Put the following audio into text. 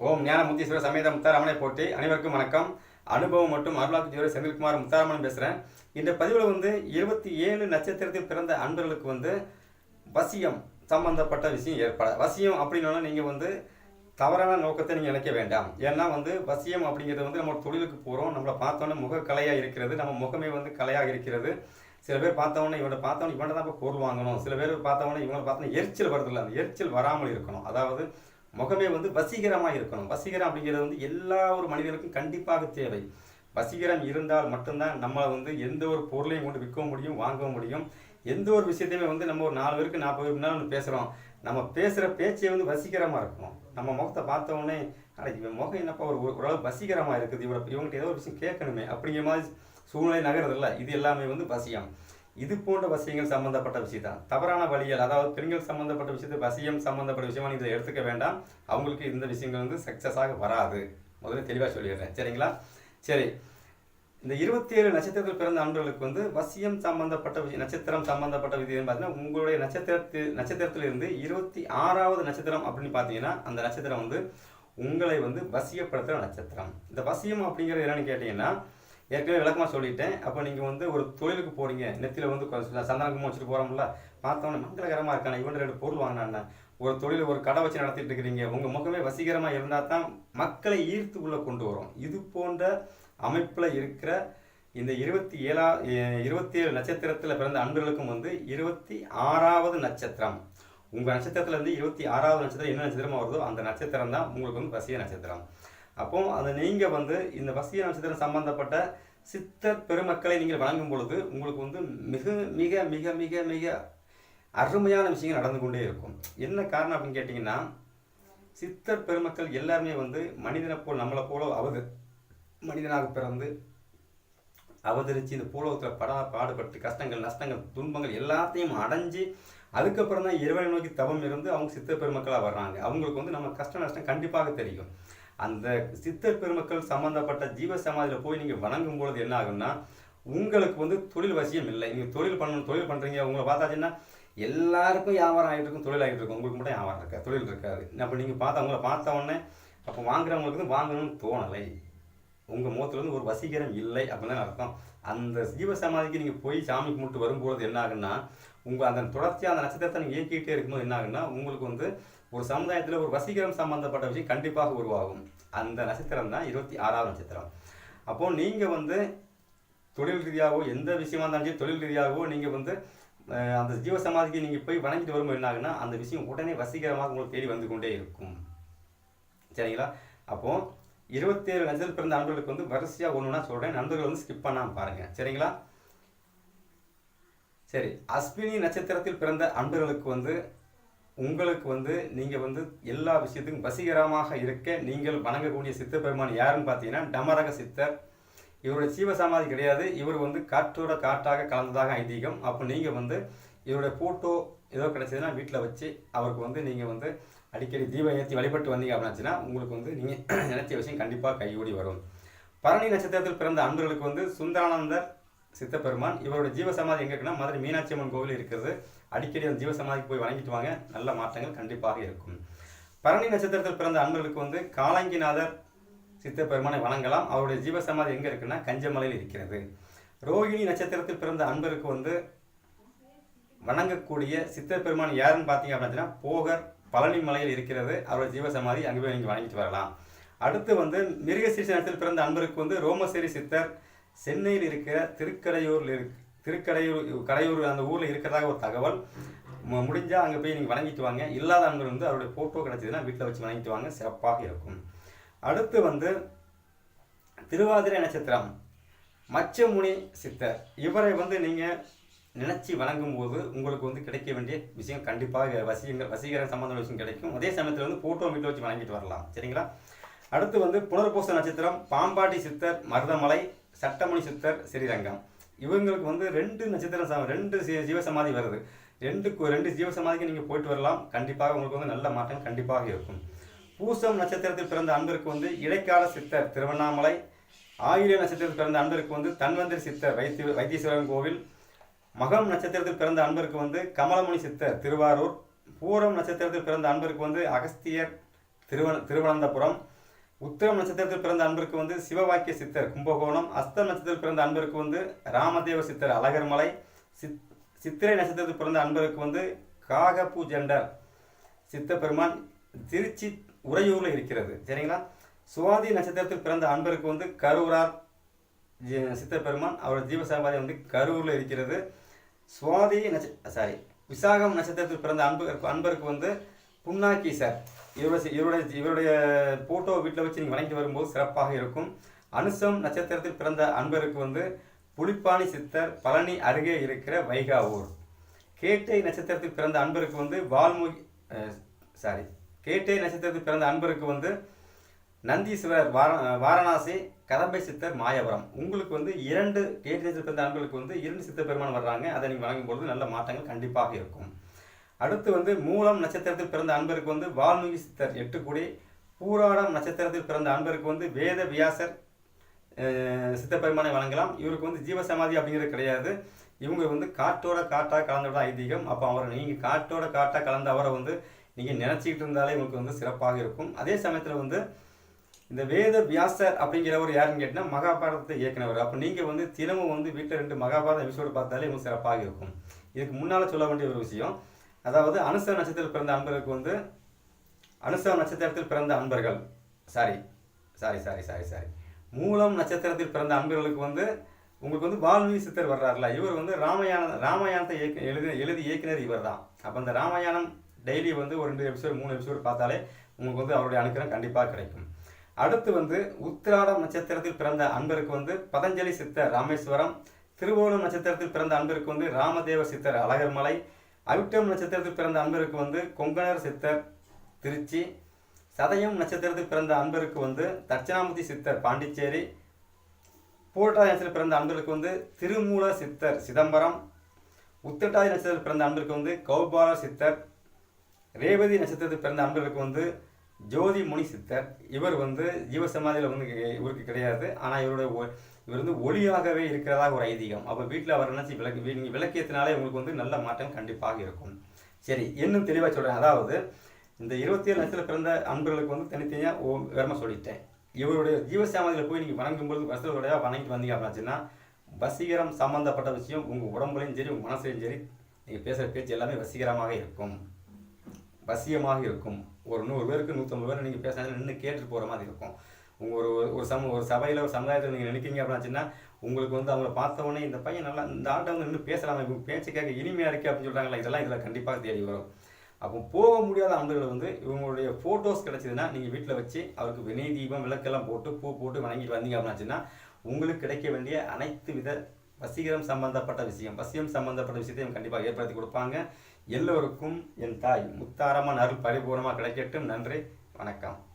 ஓம் ஞான முத்தீஸ்வர சமேத முத்தாரமனை போட்டி அனைவருக்கும் வணக்கம். அனுபவம் மற்றும் அருளாக்கு ஜோதி செந்தில்குமார் முத்தாரமன் பேசுகிறேன் இந்த பதிவில் வந்து இருபத்தி ஏழு நட்சத்திரத்தில் பிறந்த அன்பர்களுக்கு வந்து வசியம் சம்பந்தப்பட்ட விஷயம் ஏற்பட வசியம் அப்படின்னா நீங்கள் வந்து தவறான நோக்கத்தை நீங்கள் நினைக்க வேண்டாம். ஏன்னா வந்து வசியம் அப்படிங்கிறது வந்து நம்ம தொழிலுக்கு போகிறோம் நம்மளை பார்த்தோன்னே முக கலையாக இருக்கிறது. நம்ம முகமே வந்து கலையாக இருக்கிறது. சில பேர் பார்த்தவொன்னே இவனை பார்த்தவொன்னே இவனை தான் போய் பொருள் வாங்கணும். சில பேர் பார்த்தவொன்னே இவனை பார்த்தோன்னே எரிச்சல் வருதில்ல அந்த எரிச்சல் வராமல் இருக்கணும். அதாவது முகமே வந்து வசீகரமாக இருக்கணும். வசீகரம் அப்படிங்கிறது வந்து எல்லா ஒரு மனிதர்களுக்கும் கண்டிப்பாக தேவை. வசீகரம் இருந்தால் மட்டும்தான் நம்ம வந்து எந்த ஒரு பொருளையும் கொண்டு விற்கவும் முடியும் வாங்கவும் முடியும். எந்த ஒரு விஷயத்தையுமே வந்து நம்ம ஒரு நாலு பேருக்கு நாற்பது பேருக்கு முன்னாடி பேசுகிறோம் நம்ம பேசுகிற பேச்சே வந்து வசீகரமாக இருக்கணும் நம்ம முகத்தை பார்த்த ஆனால் இவன் முகம் என்னப்பா ஒரு ஓரளவு வசீகரமாக இருக்குது. இவரை இவங்ககிட்ட ஏதோ ஒரு விஷயம் கேட்கணுமே அப்படிங்கிற மாதிரி சூழ்நிலை நகர்றதில்ல இது எல்லாமே வந்து வசியம். இது போன்ற வசியங்கள் சம்பந்தப்பட்ட விஷயம் தான் தவறான வழிகள் அதாவது பெண்கள் சம்பந்தப்பட்ட விஷயத்தை வசியம் சம்பந்தப்பட்ட விஷயமா நீங்கள் எடுத்துக்க வேண்டாம். அவங்களுக்கு இந்த விஷயங்கள் வந்து சக்ஸஸாக வராது. முதல்ல தெளிவாக சொல்லிடுறேன். சரிங்களா? சரி. இந்த இருபத்தி ஏழு நட்சத்திரத்தில் பிறந்த அன்பர்களுக்கு வந்து வசியம் சம்பந்தப்பட்ட விஷயம் நட்சத்திரம் சம்பந்தப்பட்ட விஷயம் பார்த்தீங்கன்னா உங்களுடைய நட்சத்திரத்து நட்சத்திரத்திலிருந்து இருபத்தி ஆறாவது நட்சத்திரம் அப்படின்னு பார்த்தீங்கன்னா அந்த நட்சத்திரம் வந்து உங்களை வந்து வசியப்படுத்துகிற நட்சத்திரம். இந்த வசியம் அப்படிங்கிறது என்னன்னு கேட்டிங்கன்னா ஏற்கனவே விளக்கமாக சொல்லிட்டேன். அப்போ நீங்கள் வந்து ஒரு தொழிலுக்கு போகிறீங்க நெத்தியில் வந்து கொஞ்சம் சந்தனமும் வச்சுட்டு போகிறோம்ல பார்த்தோன்னே மங்களகரமாக இருக்கானே இவன் ரெண்டு பொருள் வாங்கினாண்ணே ஒரு தொழில் ஒரு கடை வச்சு நடத்திட்டு இருக்கிறீங்க. உங்கள் முகமே வசீகரமாக இருந்தால் தான் மக்களை ஈர்த்து உள்ளே கொண்டு வரும். இது போன்ற அமைப்பில் இருக்கிற இந்த இருபத்தி ஏழா இருபத்தி ஏழு நட்சத்திரத்தில் பிறந்த அன்பர்களுக்கும் வந்து இருபத்தி ஆறாவது நட்சத்திரம். உங்கள் நட்சத்திரத்துலேருந்து இருபத்தி ஆறாவது நட்சத்திரம் என்ன நட்சத்திரமாக வருதோ அந்த நட்சத்திரம் தான் உங்களுக்கு வந்து வசிய நட்சத்திரம். அப்போ அதை நீங்கள் வந்து இந்த வசிய நட்சத்திரம் சம்பந்தப்பட்ட சித்தர் பெருமக்களை நீங்கள் வழங்கும் பொழுது உங்களுக்கு வந்து மிக மிக மிக மிக மிக அருமையான விஷயங்கள் நடந்து கொண்டே இருக்கும். என்ன காரணம் அப்படின்னு கேட்டிங்கன்னா சித்தர் பெருமக்கள் எல்லாருமே வந்து மனிதனை போல் நம்மளை போல அவது மனிதனாக பிறந்து அவதரித்து இந்த பூலோகத்தில் படா பாடுபட்டு கஷ்டங்கள் நஷ்டங்கள் துன்பங்கள் எல்லாத்தையும் அடைஞ்சு அதுக்கப்புறம் தான் இறைவனை நோக்கி தவம் இருந்து அவங்க சித்தர் பெருமக்களாக வர்றாங்க. அவங்களுக்கு வந்து நம்ம கஷ்ட நஷ்டம் கண்டிப்பாக தெரியும். அந்த சித்தர் பெருமக்கள் சம்மந்தப்பட்ட ஜீவ சமாதியில் போய் நீங்கள் வணங்கும் பொழுது என்ன ஆகும்னா உங்களுக்கு வந்து தொழில் வசியம் இல்லை. நீங்கள் தொழில் பண்ணணும் தொழில் பண்ணுறீங்க உங்களை பார்த்தாச்சுன்னா எல்லாருக்கும் வியாபாரம் ஆகிட்டு இருக்கும் தொழில் ஆகிட்டு இருக்கும். உங்களுக்கு மட்டும் வியாபாரம் இருக்காது தொழில் இருக்காது. அப்போ நீங்கள் பார்த்தா உங்களை பார்த்த உடனே அப்போ வாங்குறவங்களுக்கு வாங்கணும்னு தோணலை. உங்கள் முகத்துலேருந்து ஒரு வசீகரம் இல்லை அப்படின்னு தான் அர்த்தம். அந்த ஜீவ சமாதிக்கு நீங்கள் போய் சாமி கும்பிட்டு வரும்போது என்ன ஆகுன்னா உங்கள் அந்த தொடர்ச்சியாக அந்த நட்சத்திரத்தை நீங்கள் இயக்கிட்டே இருக்கும்போது என்ன ஆகுன்னா உங்களுக்கு வந்து ஒரு சமுதாயத்தில் ஒரு வசீகரம் சம்மந்தப்பட்ட விஷயம் கண்டிப்பாக உருவாகும். அந்த நட்சத்திரம் தான் இருபத்தி ஆறாவது நட்சத்திரம். அப்போது நீங்கள் வந்து தொழில் ரீதியாகவோ எந்த விஷயமா இருந்தாலும் தொழில் ரீதியாகவோ நீங்கள் வந்து அந்த ஜீவ சமாதிக்கு நீங்கள் போய் வணங்கிட்டு வரும்போது என்ன ஆகுன்னா அந்த விஷயம் உடனே வசீகரமாக உங்களுக்கு தேடி வந்து கொண்டே இருக்கும். சரிங்களா? அப்போது இருபத்தேழு நட்சத்திரம் பிறந்த நண்பர்களுக்கு வந்து வரிசையாக ஒன்றுனா சொல்கிறேன் நண்பர்கள் வந்து ஸ்கிப் பண்ணாமல் பாருங்கள் சரிங்களா? சரி அஸ்வினி நட்சத்திரத்தில் பிறந்த அன்பர்களுக்கு வந்து உங்களுக்கு வந்து நீங்கள் வந்து எல்லா விஷயத்துக்கும் வசீகரமாக இருக்க நீங்கள் வணங்கக்கூடிய சித்த பெருமான் யாருன்னு பார்த்தீங்கன்னா டமரக சித்தர். இவருடைய சீவசமாதி கிடையாது. இவர் வந்து காற்றோட காற்றாக கலந்ததாக ஐதீகம். அப்போ நீங்கள் வந்து இவருடைய ஃபோட்டோ ஏதோ கிடைச்சதுன்னா வீட்டில் வச்சு அவருக்கு வந்து நீங்கள் வந்து அடிக்கடி தீபம் ஏற்றி வழிபட்டு வந்தீங்க அப்படின்னாச்சுன்னா உங்களுக்கு வந்து நீங்கள் நினைச்ச விஷயம் கண்டிப்பாக கைகூடி வரும். பரணி நட்சத்திரத்தில் பிறந்த அன்பர்களுக்கு வந்து சுந்தரானந்தர் சித்தப்பெருமான் இவருடைய ஜீவசமாதி எங்கே இருக்குன்னா மதுரை மீனாட்சி அம்மன் கோவில் இருக்கிறது. அடிக்கடி அந்த ஜீவசமாதிக்கு போய் வணங்கிட்டு வாங்க. நல்ல மாற்றங்கள் கண்டிப்பாக இருக்கும். பரணி நட்சத்திரத்தில் பிறந்த அன்பர்களுக்கு வந்து காலங்கிநாதர் சித்தப்பெருமானை வணங்கலாம். அவருடைய ஜீவசமாதி எங்கே இருக்குன்னா கஞ்சமலையில் இருக்கிறது. ரோகிணி நட்சத்திரத்தில் பிறந்த அன்பருக்கு வந்து வணங்கக்கூடிய சித்தப்பெருமான் யாருன்னு பார்த்தீங்க அப்படின்னா போகர் பழனி மலையில் இருக்கிறது. அவருடைய ஜீவசமாதி அங்கே போய் நீங்கள் வணங்கிட்டு வரலாம். அடுத்து வந்து மிருகசீர்ஷ நட்சத்திரத்தில் பிறந்த அன்பருக்கு வந்து ரோமசேரி சித்தர் சென்னையில் இருக்கிற திருக்கடையூரில் இரு திருக்கடையூர் கடையூர் அந்த ஊரில் இருக்கிறதாக ஒரு தகவல். மு- அங்கே போய் நீங்கள் வணங்கிட்டு வாங்க. இல்லாத அன்பர் வந்து அவருடைய ஃபோட்டோ கிடச்சிதுன்னா வீட்டில் வச்சு வணங்கிட்டு வாங்க. சிறப்பாக இருக்கும். அடுத்து வந்து திருவாதிரை நட்சத்திரம். மச்சமுனி சித்தர். இவரை வந்து நீங்கள் நினச்சி வணங்கும் போது உங்களுக்கு வந்து கிடைக்க வேண்டிய விஷயம் கண்டிப்பாக வசீகங்கள் வசீகர சம்பந்தமான விஷயம் கிடைக்கும். அதே சமயத்தில் வந்து ஃபோட்டோ வீட்டில் வச்சு வழங்கிட்டு வரலாம். சரிங்களா? அடுத்து வந்து புனர்பூச நட்சத்திரம் பாம்பாட்டி சித்தர் மருதமலை சட்டமணி சித்தர் ஸ்ரீரங்கம். இவங்களுக்கு வந்து ரெண்டு நட்சத்திரம் சம- ரெண்டு ஜீவசமாதி வருது. ரெண்டு ரெண்டு ஜீவசமாதிக்கு நீங்கள் போயிட்டு வரலாம். கண்டிப்பாக உங்களுக்கு வந்து நல்ல மாற்றம் கண்டிப்பாக இருக்கும். பூசம் நட்சத்திரத்தில் பிறந்த அன்பருக்கு வந்து இடைக்கால சித்தர் திருவண்ணாமலை ஆயிர நட்சத்திரத்தில் பிறந்த அன்பருக்கு வந்து தன்வந்திரி சித்தர் வைத்திய வைத்தீஸ்வரன் கோவில் மகம் நட்சத்திரத்தில் பிறந்த அன்பருக்கு வந்து கமலமுனி சித்தர் திருவாரூர் பூரம் நட்சத்திரத்தில் பிறந்த அன்பருக்கு வந்து அகஸ்தியர் திருவன திருவனந்தபுரம் உத்திரம் நட்சத்திரத்தில் பிறந்த அன்பருக்கு வந்து சிவவாக்கிய சித்தர் கும்பகோணம் அஸ்தம் நட்சத்திரத்தில் பிறந்த அன்பருக்கு வந்து ராமதேவ சித்தர் அழகர்மலை சித் சித்திரை நட்சத்திரத்தில் பிறந்த அன்பருக்கு வந்து காகப்பூ ஜெண்டர் சித்தப்பெருமான் திருச்சி உறையூரில் இருக்கிறது. சரிங்களா? சுவாதி நட்சத்திரத்தில் பிறந்த அன்பருக்கு வந்து கரூரார் ஜி- அவரோட ஜீவசமாதி வந்து கரூரில் இருக்கிறது. சுவாதி நட்ச சாரி விசாகம் நட்சத்திரத்தில் பிறந்த அன்பு அன்பருக்கு வந்து புண்ணாக்கி சார் இவருடைய இவருடைய இவருடைய போட்டோ வீட்டில் வச்சு நீங்கள் வணங்கிட்டு வரும்போது சிறப்பாக இருக்கும். அனுசம் நட்சத்திரத்தில் பிறந்த அன்பருக்கு வந்து புலிப்பாணி சித்தர் பழனி அருகே இருக்கிற வைகாவூர். கேட்டை நட்சத்திரத்தில் பிறந்த அன்பருக்கு வந்து வால்மீகி சாரி கேட்டை நட்சத்திரத்தில் பிறந்த அன்பருக்கு வந்து நந்தீஸ்வரர் வார வாரணாசி கதம்பை சித்தர் மாயவரம். உங்களுக்கு வந்து இரண்டு கேட்டை பிறந்த ஆண்களுக்கு வந்து இரண்டு சித்த பெருமான் வர்றாங்க. அதை நீங்கள் வழங்கும்பொழுது நல்ல மாற்றங்கள் கண்டிப்பாக இருக்கும். அடுத்து வந்து மூலம் நட்சத்திரத்தில் பிறந்த அன்பருக்கு வந்து வால்மீகி சித்தர் எட்டுக்குடி பூராடம் நட்சத்திரத்தில் பிறந்த அன்பருக்கு வந்து வேத வியாசர் சித்தப்பெருமானை வழங்கலாம். இவருக்கு வந்து ஜீவசமாதி அப்படிங்கிறது கிடையாது. இவங்க வந்து காட்டோட காட்டாக கலந்தோட ஐதீகம். அப்போ அவரை நீங்கள் காட்டோட காட்டாக கலந்த அவரை வந்து நீங்கள் நினச்சிக்கிட்டு இருந்தாலே இவங்களுக்கு வந்து சிறப்பாக இருக்கும். அதே சமயத்தில் வந்து இந்த வேத வியாசர் அப்படிங்கிறவர் யாருன்னு கேட்டால் மகாபாரதத்தை இயக்குனவர். அப்போ நீங்கள் வந்து தினமும் வந்து வீட்டில் ரெண்டு மகாபாரத எபிசோடு பார்த்தாலே இன்னும் சிறப்பாக இருக்கும். இதுக்கு முன்னால் சொல்ல வேண்டிய ஒரு விஷயம். அதாவது அனுசர நட்சத்திரத்தில் பிறந்த அன்பருக்கு வந்து அனுசர நட்சத்திரத்தில் பிறந்த அன்பர்கள் sorry sorry sorry sorry sorry மூலம் நட்சத்திரத்தில் பிறந்த அன்பர்களுக்கு வந்து உங்களுக்கு வந்து வால்மீகி சித்தர் வர்றாருல. இவர் வந்து ராமாயண ராமாயணத்தை இயக்க எழுதி எழுதி இயக்குனர் இவர் தான் அப்போ அந்த ராமாயணம் டெய்லி வந்து ஒரு ரெண்டு எபிசோடு மூணு எபிசோடு பார்த்தாலே உங்களுக்கு வந்து அவருடைய அனுக்கிரம் கண்டிப்பாக கிடைக்கும். அடுத்து வந்து உத்திராடம் நட்சத்திரத்தில் பிறந்த அன்பருக்கு வந்து பதஞ்சலி சித்தர் ராமேஸ்வரம் திருவோணம் நட்சத்திரத்தில் பிறந்த அன்பருக்கு வந்து ராமதேவ சித்தர் அழகர்மலை அவிட்டம் நட்சத்திரத்தில் பிறந்த அன்பருக்கு வந்து கொங்கணர் சித்தர் திருச்சி சதயம் நட்சத்திரத்தில் பிறந்த அன்பருக்கு வந்து தட்சிணாமூர்த்தி சித்தர் பாண்டிச்சேரி பூரட்டாதி நட்சத்திரத்தில் பிறந்த அன்பருக்கு வந்து திருமூல சித்தர் சிதம்பரம் உத்திரட்டாதி நட்சத்திரத்தில் பிறந்த அன்பருக்கு வந்து கௌபால சித்தர் ரேவதி நட்சத்திரத்தில் பிறந்த அன்பருக்கு வந்து ஜோதி முனி சித்தர் இவர் வந்து ஜீவசமாதியில் வந்து இவருக்கு கிடையாது. ஆனால் இவருடைய ஒ- இவர் வந்து ஒளியாகவே இருக்கிறதா ஒரு ஐதீகம். அப்போ வீட்டில் அவர் நினச்சி விளக்கு நீங்கள் விளக்கியத்தினாலே உங்களுக்கு வந்து நல்ல மாற்றம் கண்டிப்பாக இருக்கும். சரி இன்னும் தெளிவாக சொல்கிறேன் அதாவது இந்த இருபத்தி ஏழு லட்சத்தில் பிறந்த அன்பர்களுக்கு வந்து தனித்தனியாக ஓ விவரமாக சொல்லிட்டேன். இவருடைய ஜீவசமாதியில் போய் நீங்கள் வணங்கும்போது வசதியோடைய வணங்கிட்டு வந்தீங்க அப்படின்னாச்சுன்னா வசீகரம் சம்மந்தப்பட்ட விஷயம் உங்கள் உடம்புலையும் சரி உங்கள் மனசுலையும் சரி நீங்கள் பேசுகிற பேச்சு எல்லாமே வசீகரமாக இருக்கும். வசியமாக இருக்கும். ஒரு நூறு பேருக்கு நூற்றம்பது பேர் நீங்கள் பேசினா நின்று கேட்டுட்டு போகிற மாதிரி இருக்கும். உங்கள் ஒரு ஒரு சம ஒரு சபையில் ஒரு சமுதாயத்தில் நீங்கள் நிற்கிறீங்க அப்படின்னாச்சுன்னா உங்களுக்கு வந்து அவங்கள பார்த்த உடனே இந்த பையன் நல்லா இந்த ஆட்டை வந்து நின்று பேசலாம் இவங்க பேச்சு கேட்க இனிமையாக இருக்குது அப்படின்னு சொல்கிறாங்களா இதெல்லாம் இதில் கண்டிப்பாக தேடி வரும். அப்போ போக முடியாத ஆண்டுகள் வந்து இவங்களுடைய ஃபோட்டோஸ் கிடச்சிதுன்னா நீங்கள் வீட்டில் வச்சு அவருக்கு வினை தீபம் விளக்கெல்லாம் போட்டு பூ போட்டு வணங்கிட்டு வந்தீங்க அப்படின்னாச்சுன்னா உங்களுக்கு கிடைக்க வேண்டிய அனைத்து வித வசீகரம் சம்பந்தப்பட்ட விஷயம். வசியம் சம்பந்தப்பட்ட விஷயத்தையும் கண்டிப்பாக ஏற்படுத்தி கொடுப்பாங்க. எல்லோருக்கும் என் தாய் முத்தாரமான அருள் பரிபூர்ணமாக கிடைக்கட்டும். நன்றி. வணக்கம்.